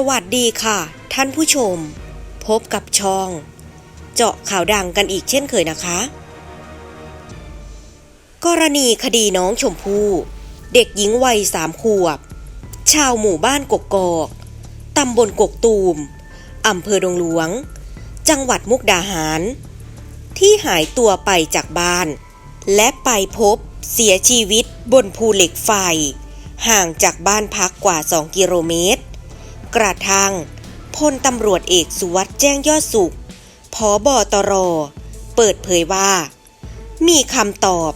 สวัสดีค่ะ ท่านผู้ชม พบกับช่อง เจาะข่าวดังกันอีกเช่นเคยนะคะ กรณีคดีน้องชมพู่เด็กหญิงวัยสามขวบ ชาวหมู่บ้านกกกอก ตำบลกกตูม อำเภอดงหลวง จังหวัดมุกดาหาร ที่หายตัวไปจากบ้าน และไปพบเสียชีวิตบนภูเหล็กไฟ ห่างจากบ้านพักกว่า 2 กิโลเมตร กระทั่งพลตำรวจเอกสุวัสด์แจ้งยอดสุขพอบอตร เปิดเผยว่า มีคำตอบ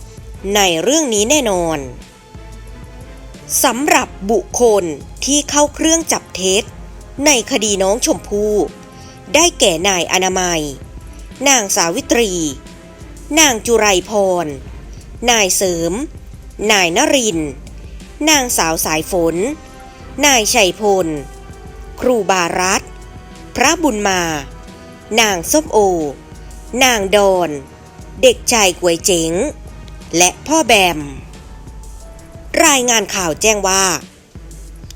ในเรื่องนี้แน่นอนสำหรับบุคคลที่เข้าเครื่องจับเท็จ ในคดีน้องชมพู่ได้แก่นายอนามัย นางสาวิตรี นางจุไรพร นายเสริม นายนริน นางสาวสายฝน นายชัยพล ครูบารัตพระบุญมา นางส้มโอ นางดอน เด็กชายกวยเจ๋ง และพ่อแบม รายงานข่าวแจ้งว่า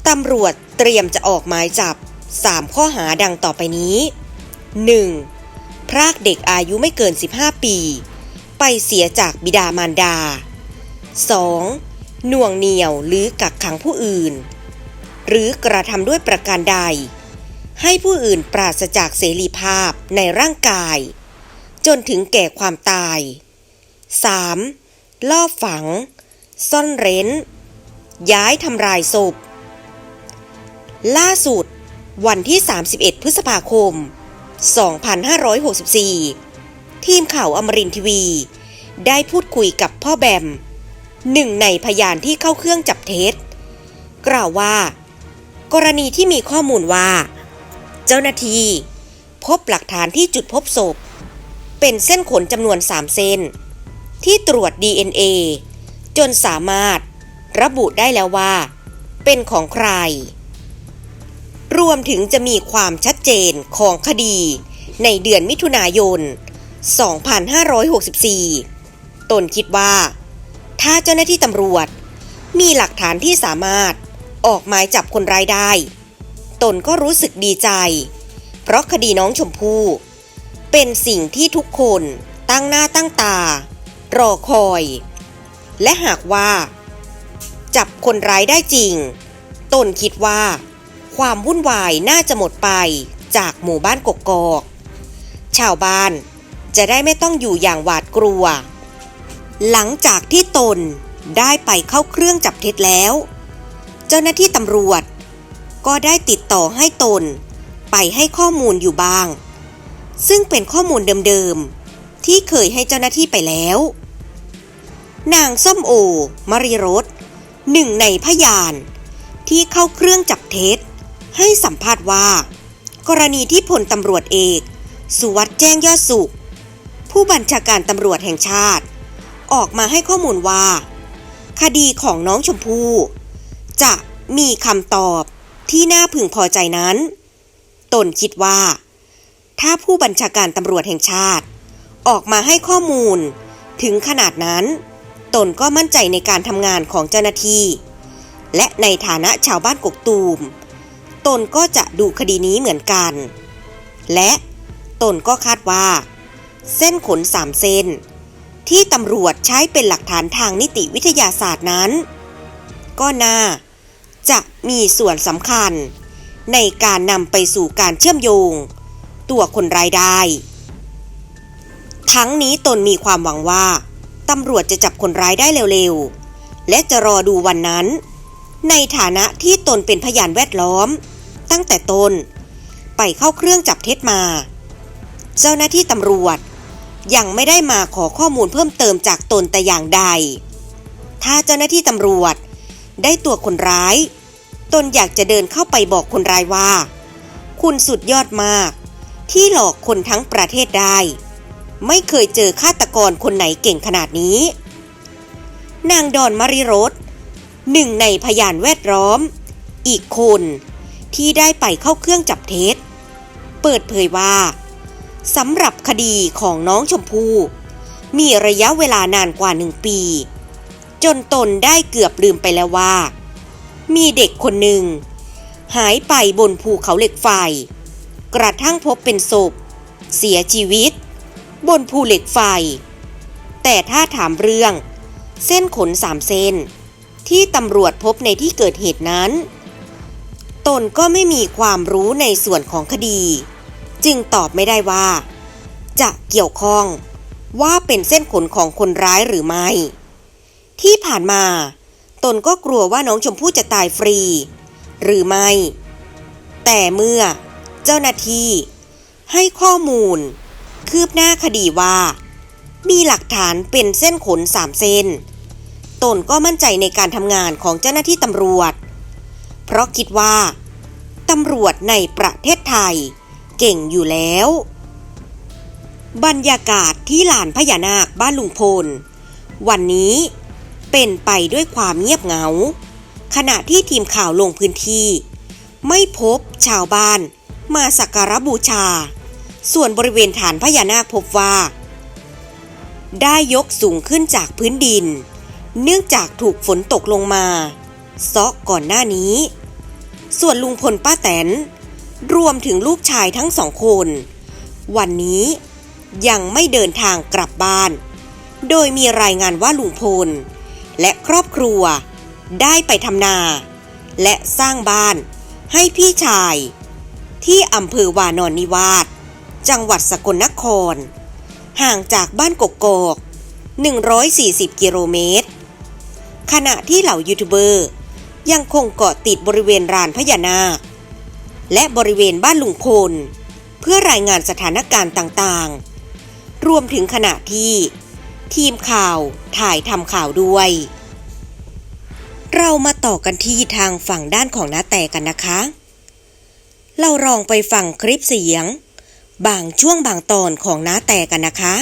ตำรวจเตรียมจะออกหมายจับ 3 ข้อหาดังต่อไปนี้ 1. พรากเด็กอายุไม่เกิน 15 ปี ไปเสียจากบิดามารดา 2. หน่วงเหนี่ยวหรือกักขังผู้อื่น หรือกระทำด้วยประการใด ให้ผู้อื่นปราศจากเสรีภาพในร่างกาย จนถึงแก่ความตาย 3. ลอบฝัง ซ่อนเร้น ย้ายทำลายศพ ล่าสุด วันที่ 31 พฤษภาคม 2564 ทีมข่าวอมรินทีวี ได้พูดคุยกับพ่อแบมหนึ่งในพยานที่เข้าเครื่องจับเท็จ กล่าวว่า กรณีที่มีข้อมูลว่า เจ้าหน้าที่พบหลักฐานที่จุดพบศพ เป็นเส้นขนจำนวน3เส้น ที่ตรวจ DNA จนสามารถระบุได้แล้วว่า เป็นของใคร รวมถึงจะมีความชัดเจนของคดีในเดือนมิถุนายน 2564 ตนคิดว่า ถ้าเจ้าหน้าที่ตำรวจ มีหลักฐานที่สามารถ ออกหมายจับคนร้ายได้ ตนก็รู้สึกดีใจ เพราะคดีน้องชมพู่เป็นสิ่งที่ทุกคนตั้งหน้าตั้งตา รอคอย และหากว่า จับคนร้ายได้จริง ตนคิดว่า ความวุ่นวายน่าจะหมดไปจากหมู่บ้านกกอก ชาวบ้านจะได้ไม่ต้องอยู่อย่างหวาดกลัว หลังจากที่ตนได้ไปเข้าเครื่องจับเท็จแล้ว เจ้าหน้าที่ตำรวจ ก็ได้ติดต่อให้ตน ไปให้ข้อมูลอยู่บ้าง ซึ่งเป็นข้อมูลเดิมๆ ที่เคยให้เจ้าหน้าที่ไปแล้ว นางส้มโอ มริรสหนึ่งในพยาน ที่เข้าเครื่องจับเท็จ ให้สัมภาษณ์ว่า กรณีที่พลตำรวจเอก สุวัสด์แจ้งยอดสุข ผู้บัญชาการตำรวจแห่งชาติ ออกมาให้ข้อมูลว่า คดีของน้องชมพู่ จะมีคำตอบที่น่าพึงพอใจนั้น ตนคิดว่า ถ้าผู้บัญชาการตำรวจแห่งชาติ ออกมาให้ข้อมูลถึงขนาดนั้น ตนก็มั่นใจในการทำงานของเจ้าหน้าที่ และในฐานะชาวบ้านกกตูม ตนก็จะดูคดีนี้เหมือนกัน และตนก็คาดว่า เส้นขนสามเส้น ที่ตำรวจใช้เป็นหลักฐานทางนิติวิทยาศาสตร์นั้น ก็น่า จะมีส่วนสำคัญ ในการนำไปสู่การเชื่อมโยง ตัวคนร้ายได้ ทั้งนี้ตนมีความหวังว่าตำรวจจะจับคนร้ายได้เร็วๆ และจะรอดูวันนั้น ในฐานะที่ตนเป็นพยานแวดล้อม ตั้งแต่ตนไปเข้าเครื่องจับเท็จมา เจ้าหน้าที่ตำรวจยังไม่ได้มาขอข้อมูลเพิ่มเติมจากตนแต่อย่างใด ถ้าเจ้าหน้าที่ตำรวจ ได้ตัวคนร้าย ตนอยากจะเดินเข้าไปบอกคนร้ายว่า คุณสุดยอดมาก ที่หลอกคนทั้งประเทศได้ ไม่เคยเจอฆาตกรคนไหนเก่งขนาดนี้ นางดอนมาริรสหนึ่งในพยานแวดล้อม อีกคนที่ได้ไปเข้าเครื่องจับเท็จ เปิดเผยว่าสำหรับคดีของน้องชมพู่มีระยะเวลานานกว่าหนึ่งปี จนตนได้เกือบลืมไปแล้วว่า มีเด็กคนหนึ่ง หายไปบนภูเขาเหล็กไฟ กระทั่งพบเป็นศพ เสียชีวิต บนภูเหล็กไฟ แต่ถ้าถามเรื่อง เส้นขนสามเส้น ที่ตำรวจพบในที่เกิดเหตุนั้น ตนก็ไม่มีความรู้ในส่วนของคดี จึงตอบไม่ได้ว่า จะเกี่ยวข้องว่าเป็นเส้นขนของคนร้ายหรือไม่ ที่ผ่านมา ตนก็กลัวว่าน้องชมพู่จะตายฟรี หรือไม่ แต่เมื่อเจ้าหน้าที่ให้ข้อมูล คืบหน้าคดีว่า มีหลักฐานเป็นเส้นขนสามเส้น ตนก็มั่นใจในการทำงานของเจ้าหน้าที่ตำรวจ เพราะคิดว่าตำรวจในประเทศไทย เก่งอยู่แล้ว บรรยากาศที่ลานพญานาคบ้านลุงพล วันนี้ เป็นไปด้วยความเงียบเหงา ขณะที่ทีมข่าวลงพื้นที่ ไม่พบชาวบ้านมาสักการบูชา ส่วนบริเวณฐานพญานาคพบว่า ได้ยกสูงขึ้นจากพื้นดิน เนื่องจากถูกฝนตกลงมาซอกก่อนหน้านี้ ส่วนลุงพลป้าแตน รวมถึงลูกชายทั้งสองคน วันนี้ยังไม่เดินทางกลับบ้าน โดยมีรายงานว่าลุงพล และครอบครัว ได้ไปทำนา และสร้างบ้าน ให้พี่ชาย ที่อำเภอวานอนนิวาสจังหวัดสกลนคร ห่างจากบ้านกกอก140 กิโลเมตร ขณะที่เหล่ายูทูบเบอร์ยังคงเกาะติดบริเวณรานพญานาค และบริเวณบ้านลุงพล เพื่อรายงานสถานการณ์ต่างๆ รวมถึงขณะที่ ทีมข่าวถ่ายทำข่าวด้วย เรามาต่อกันที่ทางฝั่งด้านของน้าแต่กันนะคะ เราลองไปฟังคลิปเสียง บางช่วงบางตอนของน้าแต่กันนะคะ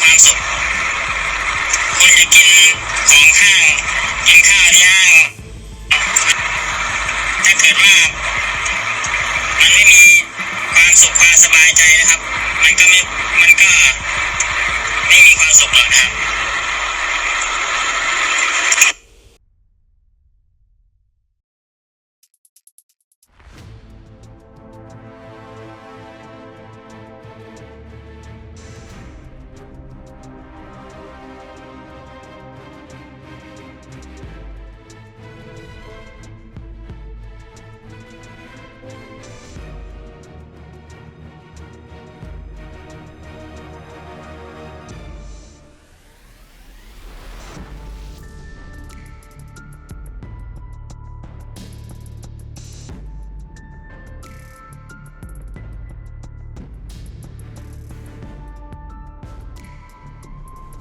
ความสุขคุณจะกินของข้างกินข้าวที่ห้าง